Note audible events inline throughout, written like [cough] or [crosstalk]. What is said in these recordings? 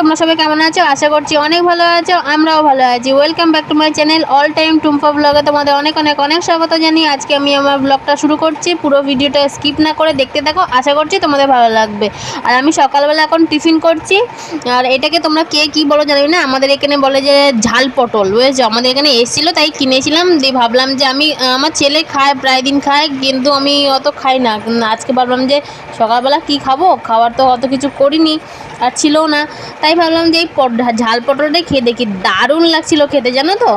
তোমরা সবাই কেমন আছো? আশা করছি অনেক ভালো আছো, আমরাও ভালো আছি। Welcome back to my channel all time Tumpa ব্লগে তোমাদের অনেক অনেক অনেক স্বাগত জানি আজকে আমি আমার ব্লগটা শুরু করছি। পুরো ভিডিওটা স্কিপ না করে দেখতে থাকো, আশা করছি তোমাদের ভালো লাগবে। আর আমি সকালবেলা এখন টিফিন করছি, আর এটাকে তোমরা কে কি বলো জানি না? আমাদের এখানে বলে যে ঝাল পটল, বুঝেছ? আমাদের এখানে এসেছিল, তাই কিনেছিলাম, দিয়ে ভাবলাম যে আমি, আমার ছেলে খায়, প্রায় দিন খায়, কিন্তু আমি অত খাই না। আজকে ভাবলাম যে সকালবেলা কি খাব? খাবার তো অত কিছু করিনি। আর ছিল না। তাই ভাবলাম যে এই ঝাল পটলটাই খেয়ে দেখি। দারুণ লাগছিল খেতে, জানো তো?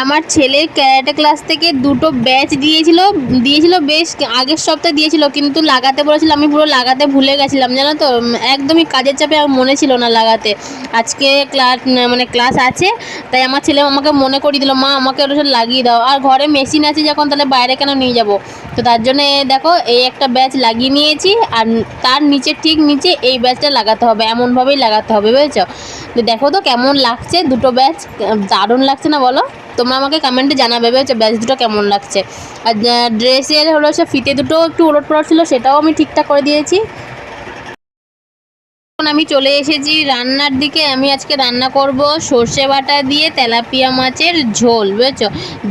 আমার ছেলের ক্যারাটে ক্লাস থেকে দুটো ব্যাচ দিয়েছিল দিয়েছিল বেশ আগের সপ্তাহে দিয়েছিল, কিন্তু লাগাতে বলেছিল, আমি পুরো লাগাতে ভুলে গেছিলাম, জানো তো? একদমই কাজের চাপে আর মনে ছিল না লাগাতে। আজকে ক্লাস মানে ক্লাস আছে, তাই আমার ছেলে আমাকে মনে করিয়ে দিল, মা, আমাকে ওটা লাগিয়ে দাও। আর ঘরে মেশিন আছে যখন, তাহলে বাইরে কেন নিয়ে যাব? তো তার জন্য, দেখো, এই একটা ব্যাচ লাগিয়ে নিয়েছি, আর তার নিচে, ঠিক নিচে এই ব্যাচটা লাগাতে হবে, এমনভাবেই লাগাতে হবে, বুঝেছ? দেখো তো কেমন লাগছে? দুটো ব্যাচ দারুণ লাগছে না বলো? তোমরা আমাকে কমেন্টে জানাবে হচ্ছে ব্যাচ দুটো কেমন লাগছে। আর ড্রেসের হলো সে ফিতে দুটো একটু ওলট পড়া ছিল, সেটাও আমি ঠিকঠাক করে দিয়েছি। আমি চলে এসেছি রান্নার দিকে। আমি আজকে রান্না করব সর্ষে বাটা দিয়ে তেলাপিয়া মাছের ঝোল, বুঝেছ?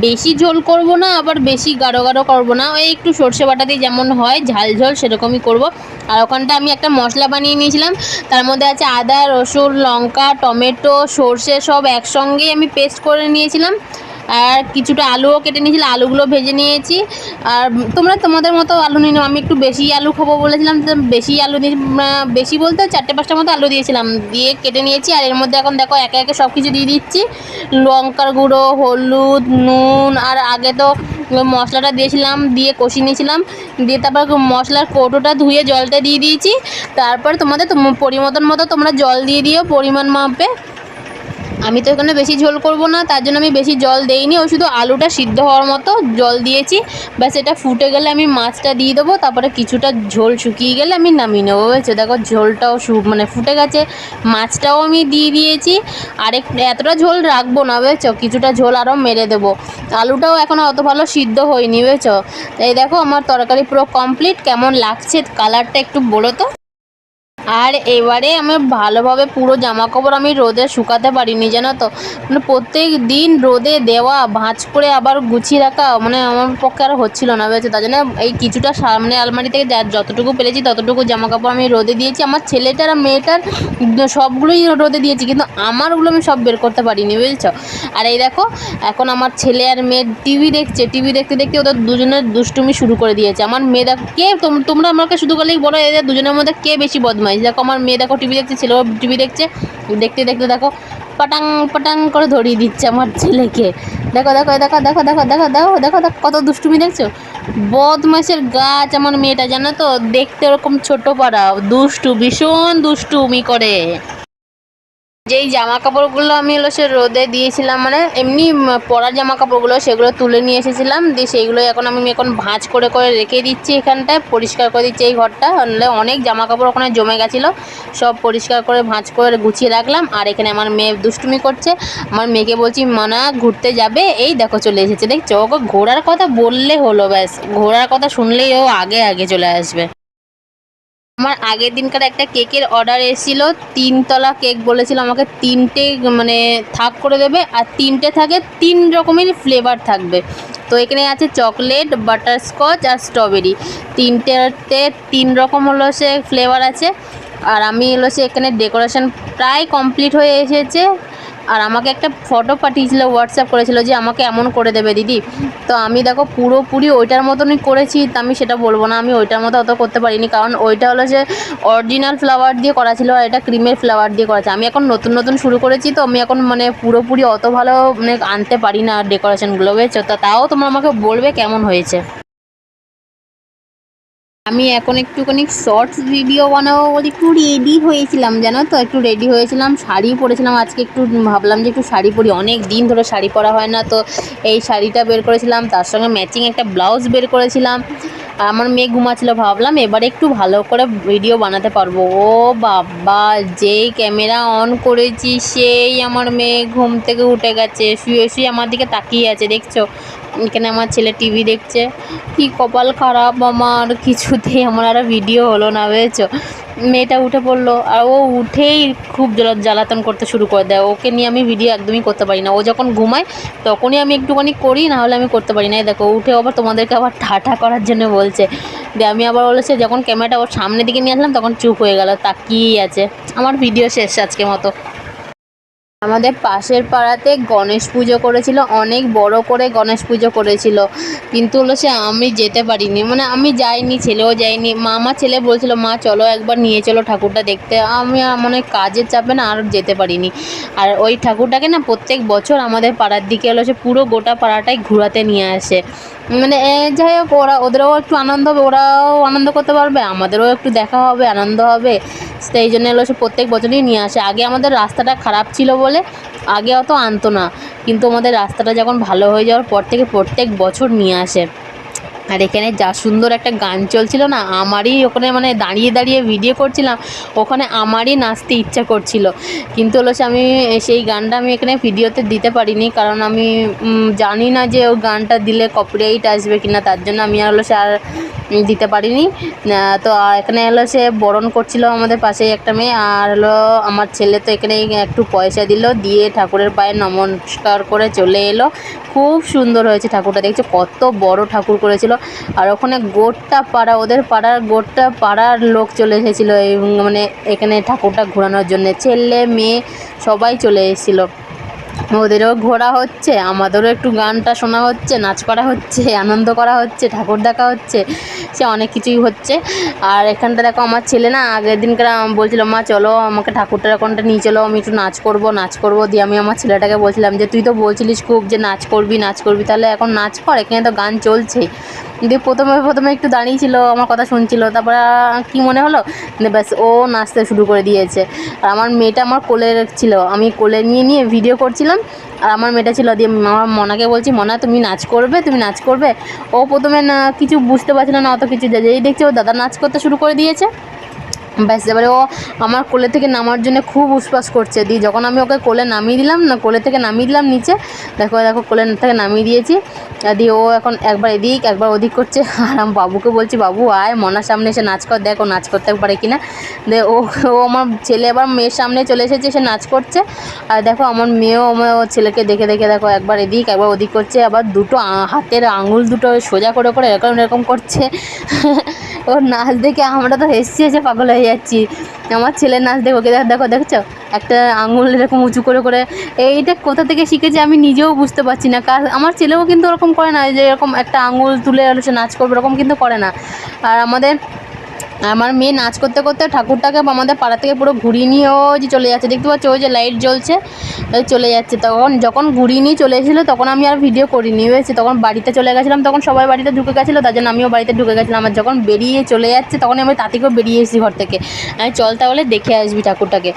বেশি ঝোল করব না, আবার বেশি গাঢ় গাঢ় করব না। ওই একটু সর্ষে বাটা দিয়ে যেমন হয়, ঝাল ঝোল সেরকমই করব। আর ওখানটা আমি একটা মশলা বানিয়ে নিয়েছিলাম। তার মধ্যে আছে আদা, রসুন, লঙ্কা, টমেটো, সর্ষে সব একসঙ্গেই আমি পেস্ট করে নিয়েছিলাম। আর কিছুটা আলুও কেটে নিয়েছিলাম আলুগুলো ভেজে নিয়েছি। আর তোমরা তোমাদের মতো আলু নিয়ে আমি একটু বেশি আলু খাব বলেছিলাম বেশি আলু বেশি বলতে চারটে পাঁচটা মতো আলু দিয়েছিলাম, দিয়ে কেটে নিয়েছি। আর এর মধ্যে এখন দেখো একে একে সব কিছু দিয়ে দিচ্ছি। লঙ্কার গুঁড়ো, হলুদ, নুন, আর আগে তো মশলাটা দিয়েছিলাম, দিয়ে কষিয়ে নিয়েছিলাম। দিয়ে তারপর মশলার কৌটোটা ধুয়ে জলটা দিয়ে দিয়েছি। তারপর তোমাদের তোম- পরিমতন মতো তোমরা জল দিয়ে দিও, পরিমাণ মাপে। আমি তো এখানে বেশি ঝোল করব না, তার জন্য আমি বেশি জল দেইনি ওই শুধু আলুটা সিদ্ধ হওয়ার মতো জল দিয়েছি। ব্যাস, এটা ফুটে গেলে আমি মাছটা দিয়ে দেবো, তারপরে কিছুটা ঝোল শুকিয়ে গেলে আমি নামিয়ে নেব। বুঝেছ দেখো ঝোলটাও সু মানে ফুটে গেছে, মাছটাও আমি দিয়ে দিয়েছি। আর এক, এতটা ঝোল রাখব না বুঝেছ কিছুটা ঝোল আরও মেরে দেবো। আলুটাও এখনও অত ভালো সিদ্ধ হয়নি বুঝেছ এই দেখো, আমার তরকারি পুরো কমপ্লিট কেমন লাগছে কালারটা একটু বলো তো। আর এবারে আমি ভালোভাবে পুরো জামা কাপড় আমি রোদে শুকাতে পারিনি, জানো তো? মানে প্রত্যেক দিন রোদে দেওয়া, ভাঁজ করে আবার গুছিয়ে রাখা মানে আমার পক্ষে আর হচ্ছিল না, বুঝেছ? তার জন্য এই কিছুটা সামনে আলমারি থেকে যা- যতটুকু পেরেছি ততটুকু জামা কাপড় আমি রোদে দিয়েছি। আমার ছেলেটার মেয়েটার সবগুলোই রোদে দিয়েছি, কিন্তু আমারগুলো আমি সব বের করতে পারিনি, বুঝেছ? আর এই দেখো, এখন আমার ছেলে আর মেয়ে টিভি দেখছে, টিভি দেখতে দেখতে ওদের দুজনের দুষ্টুমি শুরু করে দিয়েছে। আমার মেয়ে দেখো কে তোমরা আমাকে শুধু করলেই বলো, এদের দুজনের মধ্যে কে বেশি বদমাইশ দেখো আমার মেয়ে দেখো টিভি দেখছে, ছেলেও টিভি দেখছে। দেখতে দেখতে দেখো, পাটাং পাটাং করে ধরিয়ে দিচ্ছে আমার ছেলেকে। দেখো দেখো দেখো দেখো দেখো দেখো দেখো দেখো দেখো, কত দুষ্টুমি দেখছ? বদমাসের গাছ আমার মেয়েটা, জানো তো? দেখতে ওরকম ছোটো পাড়া। দুষ্টু, ভীষণ দুষ্টুমি করে। যেই জামা কাপড়গুলো আমি হলো সে রোদে দিয়েছিলাম মানে এমনি পরার জামা কাপড়গুলো সেগুলো তুলে নিয়ে এসেছিলাম, দিয়ে সেইগুলো এখন আমি এখন ভাঁজ করে করে রেখে দিচ্ছি এখানটায়, পরিষ্কার করে দিচ্ছি এই ঘরটা। নাহলে অনেক জামা কাপড় ওখানে জমে গেছিল, সব পরিষ্কার করে ভাঁজ করে গুছিয়ে রাখলাম। আর এখানে আমার মেয়ে দুষ্টুমি করছে, আমার মেয়েকে বলছি, মানা, ঘুরতে যাবে? এই দেখো চলে এসেছে, দেখছ? ওকে ঘোরার কথা বললে হলো, ব্যাস। ঘোরার কথা শুনলেই ও আগে আগে চলে আসবে। আমার আগের দিনকার একটা কেকের অর্ডার এসেছিল, তিনতলা কেক বলেছিল, আমাকে তিনটে মানে থাক করে দেবে, আর তিনটে থাকে, তিন রকমের ফ্লেভার থাকবে। তো এখানে আছে চকলেট বাটারস্কচ আর স্ট্রবেরি তিনটেতে তিন রকম হলো সে ফ্লেভার আছে। আর আমি হলো সে এখানে ডেকোরেশন প্রায় কমপ্লিট হয়ে এসেছে। আর আমাকে একটা ফটো পাঠিয়েছিল হোয়াটসঅ্যাপ করেছিল যে আমাকে এমন করে দেবে দিদি। তো আমি দেখো পুরোপুরি ওইটার মতনই করেছি, তা আমি সেটা বলব না, আমি ওইটার মতো অত করতে পারিনি। কারণ ওইটা হলো যে অরিজিনাল ফ্লাওয়ার দিয়ে করা ছিল আর এটা ক্রিমের ফ্লাওয়ার দিয়ে করা আমি এখন নতুন নতুন শুরু করেছি, তো আমি এখন মানে পুরোপুরি অত ভালো মানে আনতে পারি না ডেকোরেশনগুলো বুঝেছ? তো তাও তোমরা আমাকে বলবে কেমন হয়েছে। আমি এখন একটুখানি শর্টস ভিডিও বানাবো বলে একটু রেডি হয়েছিলাম, জানো তো? একটু রেডি হয়েছিলাম, শাড়ি পরেছিলাম। আজকে একটু ভাবলাম যে একটু শাড়ি পরি। অনেক দিন ধরে শাড়ি পরা হয় না, তো এই শাড়িটা বের করেছিলাম। তার সঙ্গে ম্যাচিং একটা ব্লাউজ বের করেছিলাম। আমার মেয়ে ঘুমাচ্ছিল, ভাবলাম এবারে একটু ভালো করে ভিডিও বানাতে পারব। ও বাবা, যেই ক্যামেরা অন করেছি, সেই আমার মেয়ে ঘুম থেকে উঠে গেছে। শুয়ে শুয়ে আমার দিকে তাকিয়ে আছে, দেখছ? এখানে আমার ছেলে টিভি দেখছে। কি কপাল খারাপ আমার, কিছুতেই আমার আর ভিডিও হলো না, বুঝেছ? মেয়েটা উঠে পড়ল, আর ও উঠেই খুব জ্বালা- জ্বালাতন করতে শুরু করে দেয়। ওকে নিয়ে আমি ভিডিও একদমই করতে পারি না। ও যখন ঘুমায়, তখনই আমি একটুখানি করি, না হলে আমি করতে পারি না। দেখো, উঠে আবার তোমাদেরকে আবার ঠাঠা করার জন্য বলছে। দিয়ে আমি আবার বলেছে, যখন ক্যামেরাটা ওর সামনের দিকে নিয়ে আসলাম, তখন চুপ হয়ে গেল, তাকিয়েই আছে। আমার ভিডিও শেষ আজকে মতো। আমাদের পাশের পাড়াতে গণেশ পুজো করেছিল, অনেক বড় করে গণেশ পুজো করেছিল। কিন্তু হলো সে আমি যেতে পারিনি মানে আমি যাইনি, ছেলেও যাইনি। মা আমার ছেলে বলছিল, মা, চলো একবার নিয়ে চলো ঠাকুরটা দেখতে। আমি মানে কাজের চাপে না, আর যেতে পারিনি। আর ওই ঠাকুরটাকে না প্রত্যেক বছর আমাদের পাড়ার দিকে হলো সে পুরো গোটা পাড়াটাই ঘোরাতে নিয়ে আসে। মানে যাই হোক, ওরা, ওদেরও একটু আনন্দ হবে, ওরাও আনন্দ করতে পারবে, আমাদেরও একটু দেখা হবে, আনন্দ হবে। সেই জন্য হলো সে প্রত্যেক বছরই নিয়ে আসে। আগে আমাদের রাস্তাটা খারাপ ছিল বলে আগে অত আনতো না। কিন্তু আমাদের রাস্তাটা যখন ভালো হয়ে যাওয়ার পর থেকে প্রত্যেক বছর নিয়ে আসে। আর এখানে যা সুন্দর একটা গান চলছিল না, আমারই ওখানে মানে দাঁড়িয়ে দাঁড়িয়ে ভিডিও করছিলাম, ওখানে আমারই নাচতে ইচ্ছা করছিল। কিন্তু হলো সে আমি সেই গানটা আমি এখানে ভিডিওতে দিতে পারিনি, কারণ আমি জানি না যে ও গানটা দিলে কপিরাইট আসবে কি না তার জন্য আমি আর হলো সে আর দিতে পারিনি। তো এখানে হলো সে বরণ করছিল আমাদের পাশেই একটা মেয়ে, আর হলো আমার ছেলে তো এখানে একটু পয়সা দিল, দিয়ে ঠাকুরের পায়ে নমস্কার করে চলে এলো। খুব সুন্দর হয়েছে ঠাকুরটা, দেখছ কত বড় ঠাকুর করেছিল। আর ওখানে গোটটা পাড়া, ওদের পাড়ার গোটটা পাড়ার লোক চলে এসেছিল এই মানে এখানে ঠাকুরটা ঘোরানোর জন্য। ছেলে, মেয়ে সবাই চলে এসেছিল। ওদেরও ঘোরা হচ্ছে, আমাদেরও একটু গানটা শোনা হচ্ছে, নাচ করা হচ্ছে, আনন্দ করা হচ্ছে, ঠাকুর দেখা হচ্ছে, সে অনেক কিছুই হচ্ছে। আর এখানটা দেখো আমার ছেলে না, আগের দিনকার বলছিল, মা, চলো আমাকে ঠাকুরটার ওখানটা নিয়ে চলো, আমি একটু নাচ করব নাচ করব। দিয়ে আমি আমার ছেলেটাকে বলছিলাম যে, তুই তো বলছিলিস খুব যে নাচ করবি নাচ করবি, তাহলে এখন নাচ কর, এখানে তো গান চলছেই দিয়ে প্রথমে প্রথমে একটু দাঁড়িয়ে ছিল আমার কথা শুনছিল। তারপরে কি মনে হলো? ব্যাস, ও নাচতে শুরু করে দিয়েছে। আর আমার মেয়েটা আমার কোলে ছিল। আমি কোলে নিয়ে নিয়ে ভিডিও করছিলাম। আর আমার মেয়েটা ছিল, দিয়ে আমার মনাকে বলছি, মনা, তুমি নাচ করবে? তুমি নাচ করবে? ও প্রথমে না, কিছু বুঝতে পারছিল না, অত কিছু যেই দেখছে, ও দাদা নাচ করতে শুরু করে দিয়েছে। ব্যাস, এবারে ও আমার কোলে থেকে নামার জন্য খুব উসপাস করছে। দিয়ে যখন আমি ওকে কোলে নামিয়ে দিলাম, না, কোলে থেকে নামিয়ে দিলাম নিচে, দেখো দেখো, কোলে থেকে নামিয়ে দিয়েছি। দিয়ে ও এখন একবার এদিক, একবার ওদিক করছে। [laughs] আর আমি বাবুকে বলছি, বাবু, আয়, মনার সামনে এসে নাচ কর, দেখো নাচ করতে পারে কি না দিয়ে ও ও আমার ছেলে আবার মেয়ের সামনে চলে এসেছে, সে নাচ করছে। আর দেখো, আমার মেয়েও আমার ছেলেকে দেখে দেখে, দেখো, একবার এদিক, একবার ওদিক করছে। আবার দুটো হাতের আঙুল দুটো সোজা করে করে এরকম এরকম করছে। [laughs] ওর নাচ দেখে আমরা তো হেসে হেসে পাগল হয়ে যাচ্ছি। আমার ছেলের নাচ দেখো, ওকে দেখো দেখো, দেখছ? একটা আঙুল এরকম উঁচু করে করে। এইটা কোথা থেকে শিখেছি আমি নিজেও বুঝতে পারছি না। কার আমার ছেলেও কিন্তু ওরকম করে না, যে এরকম একটা আঙুল তুলে সে নাচ করবে, এরকম কিন্তু করে না। আর আমাদের আমার মেয়ে নাচ করতে করতে ঠাকুরটাকে আমাদের পাড়া থেকে পুরো ঘুরিয়ে নিয়ে যে চলে যাচ্ছে, দেখতে পাচ্ছ? ওই যে লাইট জ্বলছে চলে যাচ্ছে। তখন যখন ঘুরিয়ে নিয়ে চলে এসেছিল, তখন আমি আর ভিডিও করিনি হয়েছে তখন বাড়িতে চলে গেছিলাম, তখন সবাই বাড়িতে ঢুকে গেছিল, তার জন্য আমিও বাড়িতে ঢুকে গেছিলাম। আর যখন বেরিয়ে চলে যাচ্ছে তখন আমি তাঁতিকেও বেরিয়ে এসেছি ঘর থেকে। আমি চল তাহলে দেখে আসবি ঠাকুরটাকে।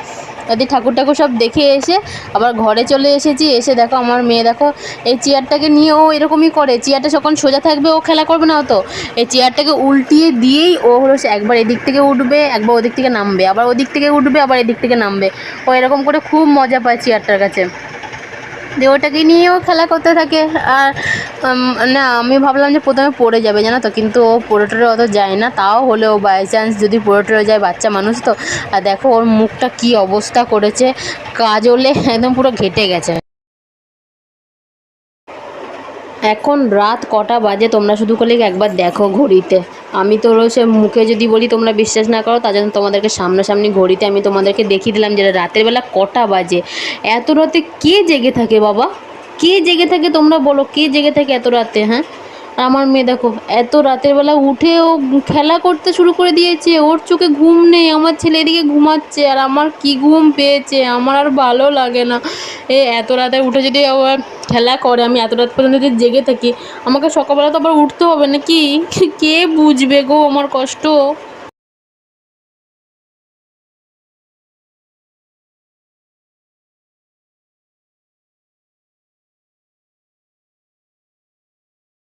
ওদের ঠাকুর ঠাকুর সব দেখে এসে আবার ঘরে চলে এসেছি। এসে দেখো আমার মেয়ে দেখো, এই চেয়ারটাকে নিয়ে ও এরকমই করে। চেয়ারটা যখন সোজা থাকবে, ও খেলা করবে না অতো। এই চেয়ারটাকে উল্টিয়ে দিয়েই ও হলো একবার এদিক থেকে উঠবে, একবার ওদিক থেকে নামবে। আবার ওদিক থেকে উঠবে, আবার এদিক থেকে নামবে। ও এরকম করে খুব মজা পায় চেয়ারটার কাছে। দিয়ে ওটাকে নিয়েও খেলা করতে থাকে। আর না, আমি ভাবলাম যে প্রথমে পড়ে যাবে, জানো তো? কিন্তু ও পড়ে টড়ে অত যায় না, তাও হলেও বাই চান্স যদি পড়ে টড়ে যায় বাচ্চা মানুষ তো। আর দেখো, ওর মুখটা কি অবস্থা করেছে, কাজলে একদম পুরো ঘেটে গেছে। এখন রাত কটা বাজে, তোমরা শুধু করলে একবার দেখো ঘড়িতে। আমি তো রয়েছে মুখে যদি বলি তোমরা বিশ্বাস না করো, তার জন্য তোমাদেরকে সামনাসামনি ঘড়িতে আমি তোমাদেরকে দেখিয়ে দিলাম যেটা রাতের বেলা কটা বাজে। এত রাতে কে জেগে থাকে বাবা? কে জেগে থাকে তোমরা বলো? কে জেগে থাকে এত রাতে হ্যাঁ? আর আমার মেয়ে দেখো, এত রাতের বেলা উঠে ও খেলা করতে শুরু করে দিয়েছে, ওর চোখে ঘুম নেই, আমার ছেলে এদিকে ঘুমাচ্ছে, আর আমার কি ঘুম পেয়েছে, আমার আর ভালো লাগে না। এ, এত রাতে উঠে যদি আবার খেলা করে, আমি এত রাত পর্যন্ত যদি জেগে থাকি, আমাকে সকালবেলা তো আবার উঠতে হবে না কি [laughs] কে বুঝবে গো আমার কষ্ট?